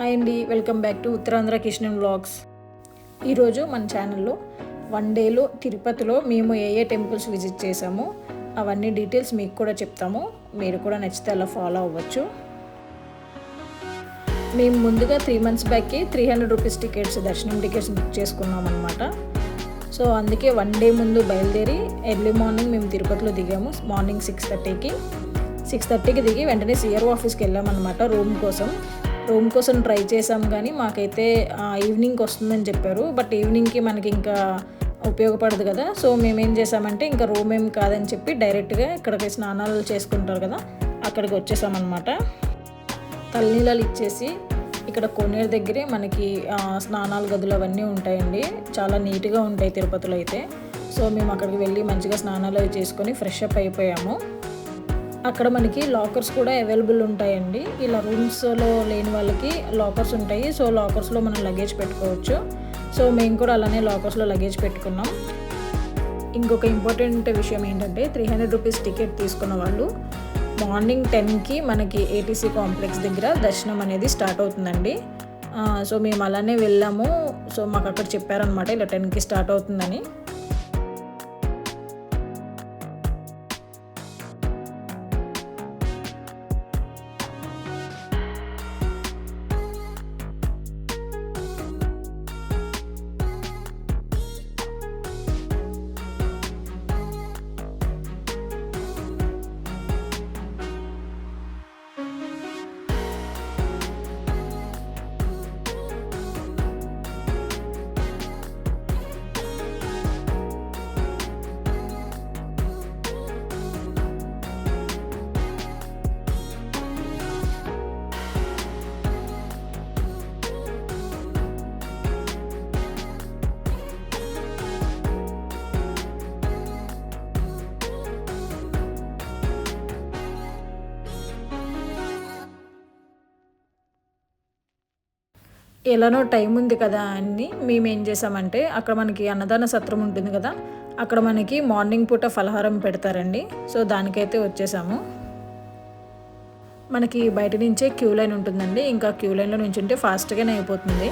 Hi అండి welcome back to Uttarandhra Kishan blogs ఈరోజు మన ఛానల్లో వన్ డేలో తిరుపతిలో మేము ఏ ఏ టెంపుల్స్ విజిట్ చేసామో అవన్నీ డీటెయిల్స్ మీకు కూడా చెప్తాము. మీరు కూడా నచ్చితే అలా ఫాలో అవ్వచ్చు. మేము ముందుగా త్రీ మంత్స్ బ్యాక్కి త్రీ హండ్రెడ్ రూపీస్ టికెట్స్ దర్శనం టికెట్స్ బుక్ చేసుకున్నాం అనమాట సో అందుకే వన్ డే ముందు బయలుదేరి ఎర్లీ మార్నింగ్ మేము తిరుపతిలో దిగాము మార్నింగ్ సిక్స్ థర్టీకి సిక్స్ థర్టీకి దిగి వెంటనే సిఆర్ఓ ఆఫీస్కి వెళ్ళామన్నమాట రూమ్ కోసం. రూమ్ కోసం ట్రై చేసాం కానీ మాకైతే ఈవినింగ్కి వస్తుందని చెప్పారు. బట్ ఈవినింగ్కి మనకి ఇంకా ఉపయోగపడదు కదా. సో మేమేం చేసామంటే ఇంకా రూమ్ ఏం కాదని చెప్పి డైరెక్ట్గా ఇక్కడికి స్నానాలు చేసుకుంటారు కదా. అక్కడికి వచ్చేసామన్నమాట. తలనీళ్ళలు ఇచ్చేసి ఇక్కడ కోనేరు దగ్గరే మనకి స్నానాలు స్నానాల గదులు అవన్నీ ఉంటాయండి. చాలా నీట్గా ఉంటాయి తిరుపతిలో అయితే. సో మేము అక్కడికి వెళ్ళి మంచిగా స్నానాలు అవి చేసుకొని ఫ్రెష్ అప్ అయిపోయాము. అక్కడ మనకి లాకర్స్ కూడా అవైలబుల్ ఉంటాయండి. ఇలా రూమ్స్లో లేని వాళ్ళకి లాకర్స్ ఉంటాయి. సో లాకర్స్లో మనం లగేజ్ పెట్టుకోవచ్చు. సో మేము కూడా అలానే లాకర్స్లో లగేజ్ పెట్టుకున్నాం. ఇంకొక ఇంపార్టెంట్ విషయం ఏంటంటే త్రీ హండ్రెడ్ రూపీస్ టికెట్ తీసుకున్న వాళ్ళు మార్నింగ్ టెన్కి మనకి ఏటీసీ కాంప్లెక్స్ దగ్గర దర్శనం అనేది స్టార్ట్ అవుతుందండి. సో మేము అలానే వెళ్ళాము. సో మాకు అక్కడ చెప్పారనమాట ఇలా టెన్కి స్టార్ట్ అవుతుందని. ఎలానో టైం ఉంది కదా అని మేము ఏం చేసామంటే అక్కడ మనకి అన్నదాన సత్రం ఉంటుంది కదా అక్కడ మనకి మార్నింగ్ పూట ఫలహారం పెడతారండి. సో దానికైతే వచ్చేసాము. మనకి బయట నుంచే క్యూ లైన్ ఉంటుందండి. ఇంకా క్యూ లైన్లో నుంచి ఉంటే ఫాస్ట్గానే అయిపోతుంది.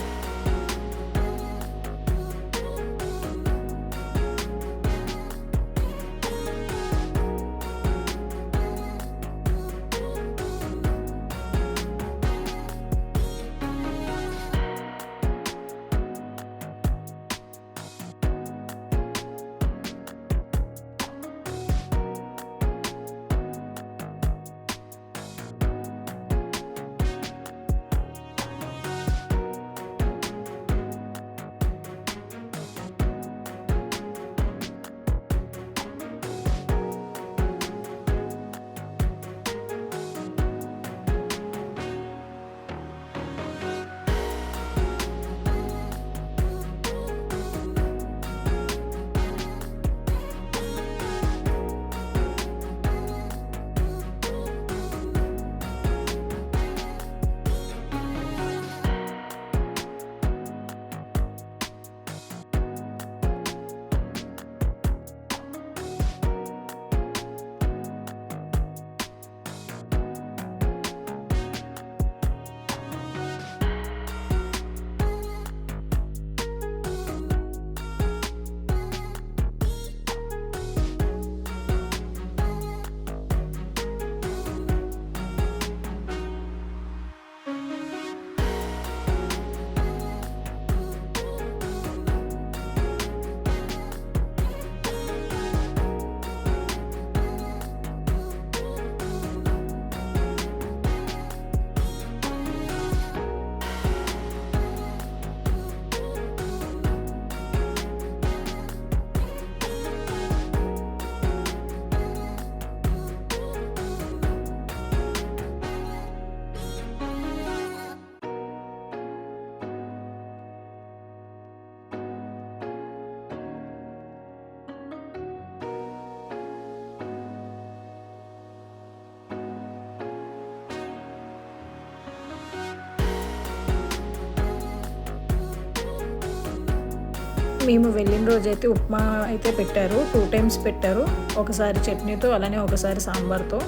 మేము వెళ్ళిన రోజు అయితే ఉప్మా అయితే పెట్టారు. టూ టైమ్స్ పెట్టారు. ఒకసారి చట్నీతో అలానే ఒకసారి సాంబార్తో.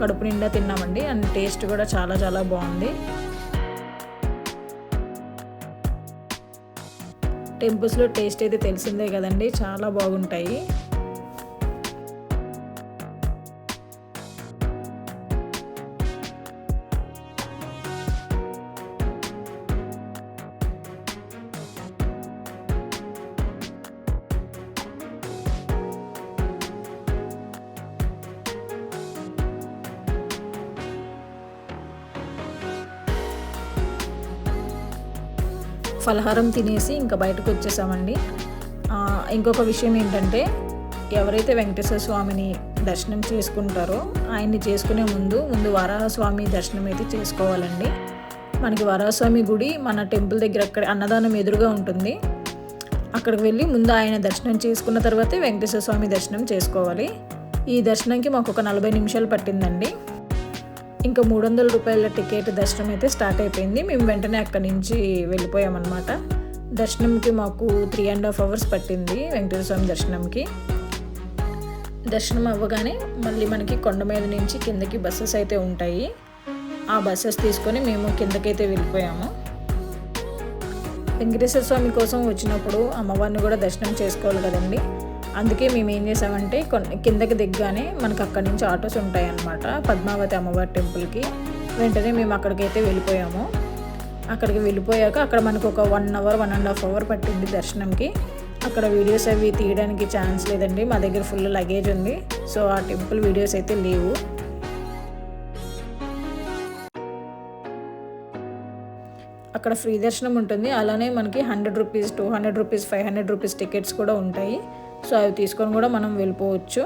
కడుపు నిండా తిన్నామండి. అండ్ టేస్ట్ కూడా చాలా చాలా బాగుంది. టెంపుల్స్లో టేస్ట్ అయితే తెలిసిందే కదండి. చాలా బాగుంటాయి. ఫలహారం తినేసి ఇంకా బయటకు వచ్చేసామండి. ఇంకొక విషయం ఏంటంటే ఎవరైతే వెంకటేశ్వర స్వామిని దర్శనం చేసుకుంటారో ఆయన్ని చేసుకునే ముందు ముందు వరాహస్వామి దర్శనం అయితే చేసుకోవాలండి. మనకి వరాహస్వామి గుడి మన టెంపుల్ దగ్గర అక్కడ అన్నదానం ఎదురుగా ఉంటుంది. అక్కడికి వెళ్ళి ముందు ఆయన దర్శనం చేసుకున్న తర్వాతే వెంకటేశ్వర స్వామి దర్శనం చేసుకోవాలి. ఈ దర్శనంకి మాకు ఒక నలభై నిమిషాలు పట్టిందండి. ఇంకా మూడు వందల రూపాయల టికెట్ దర్శనం అయితే స్టార్ట్ అయిపోయింది. మేము వెంటనే అక్కడి నుంచి వెళ్ళిపోయామన్నమాట. దర్శనంకి మాకు త్రీ అండ్ హాఫ్ అవర్స్ పట్టింది వెంకటేశ్వర స్వామి దర్శనంకి. దర్శనం అవ్వగానే మళ్ళీ మనకి కొండ మీద నుంచి కిందకి బస్సెస్ అయితే ఉంటాయి. ఆ బస్సెస్ తీసుకొని మేము కిందకైతే వెళ్ళిపోయాము. వెంకటేశ్వర స్వామి కోసం వచ్చినప్పుడు అమ్మవారిని కూడా దర్శనం చేసుకోవాలి కదండి. అందుకే మేము ఏం చేసామంటే కిందకి దిగ్గానే మనకు అక్కడి నుంచి ఆటోస్ ఉంటాయి అన్నమాట పద్మావతి అమ్మవారి టెంపుల్కి. వెంటనే మేము అక్కడికైతే వెళ్ళిపోయాము. అక్కడికి వెళ్ళిపోయాక అక్కడ మనకు ఒక one hour one and half hour పట్టింది దర్శనంకి. అక్కడ వీడియోస్ అవి తీయడానికి ఛాన్స్ లేదండి. మా దగ్గర ఫుల్ లగేజ్ ఉంది. సో ఆ టెంపుల్ వీడియోస్ అయితే లేవు. అక్కడ ఫ్రీ దర్శనం ఉంటుంది. అలానే మనకి hundred rupees two hundred rupees five hundred rupees tickets కూడా ఉంటాయి. సో అవి తీసుకొని కూడా మనం వెళ్ళిపోవచ్చు.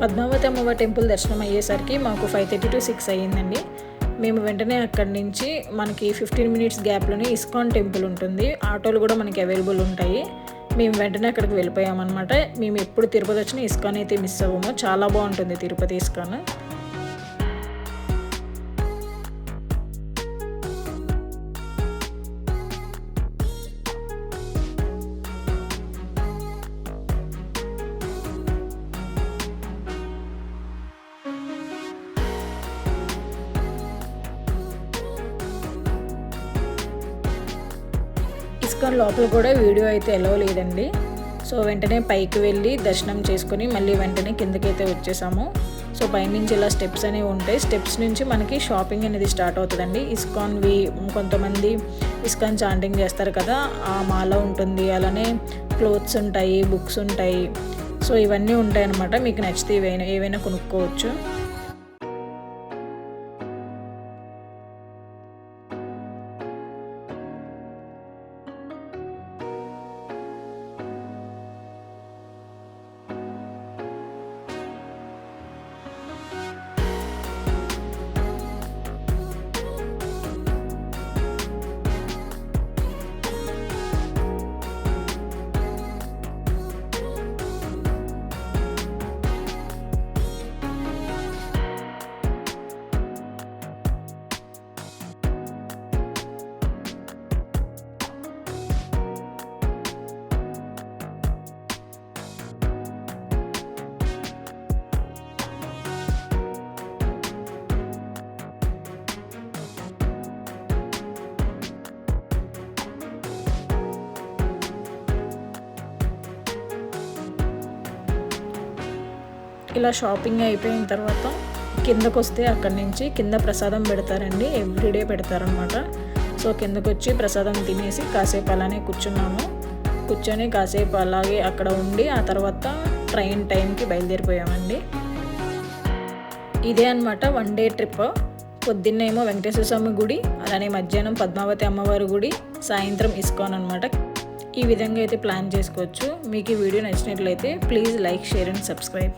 పద్మావతి అమ్మవారి టెంపుల్ దర్శనం అయ్యేసరికి మాకు ఫైవ్ థర్టీ టు సిక్స్ అయ్యిందండి. మేము వెంటనే అక్కడి నుంచి మనకి ఫిఫ్టీన్ మినిట్స్ గ్యాప్లోనే ఇస్కాన్ టెంపుల్ ఉంటుంది. ఆటోలు కూడా మనకి అవైలబుల్ ఉంటాయి. మేము వెంటనే అక్కడికి వెళ్ళిపోయామన్నమాట. మేము ఎప్పుడు తిరుపతి వచ్చినా ఇస్కాన్ అయితే మిస్ అవ్వము. చాలా బాగుంటుంది తిరుపతి ఇస్కాన్ ఇస్కాన్ లోపల కూడా వీడియో అయితే ఎలా లేదండి. సో వెంటనే పైకి వెళ్ళి దర్శనం చేసుకొని మళ్ళీ వెంటనే కిందకైతే వచ్చేసాము. సో పైనుంచి ఇలా స్టెప్స్ అనేవి ఉంటాయి. స్టెప్స్ నుంచి మనకి షాపింగ్ అనేది స్టార్ట్ అవుతుందండి. ఇస్కాన్వి కొంతమంది ఇస్కాన్ చాంటింగ్ చేస్తారు కదా ఆ మాల ఉంటుంది అలానే క్లోత్స్ ఉంటాయి బుక్స్ ఉంటాయి. సో ఇవన్నీ ఉంటాయి అన్నమాట మీకు నచ్చితే ఏవైనా ఏవైనా కొనుక్కోవచ్చు. ఇలా షాపింగ్ అయిపోయిన తర్వాత కిందకు వస్తే అక్కడి నుంచి కింద ప్రసాదం పెడతారండి. ఎవ్రీడే పెడతారనమాట సో కిందకు వచ్చి ప్రసాదం తినేసి కాసేపు అలానే కూర్చున్నాము. కూర్చొని కాసేపు అలాగే అక్కడ ఉండి ఆ తర్వాత ట్రైన్ టైంకి బయలుదేరిపోయామండి. ఇదే అనమాట వన్ డే ట్రిప్. పొద్దున్నేమో వెంకటేశ్వర స్వామి గుడి అలానే మధ్యాహ్నం పద్మావతి అమ్మవారి గుడి సాయంత్రం ఇస్కాన్ అనమాట ఈ విధంగా అయితే ప్లాన్ చేసుకోవచ్చు. మీకు ఈ వీడియో నచ్చినట్లయితే please like share and subscribe.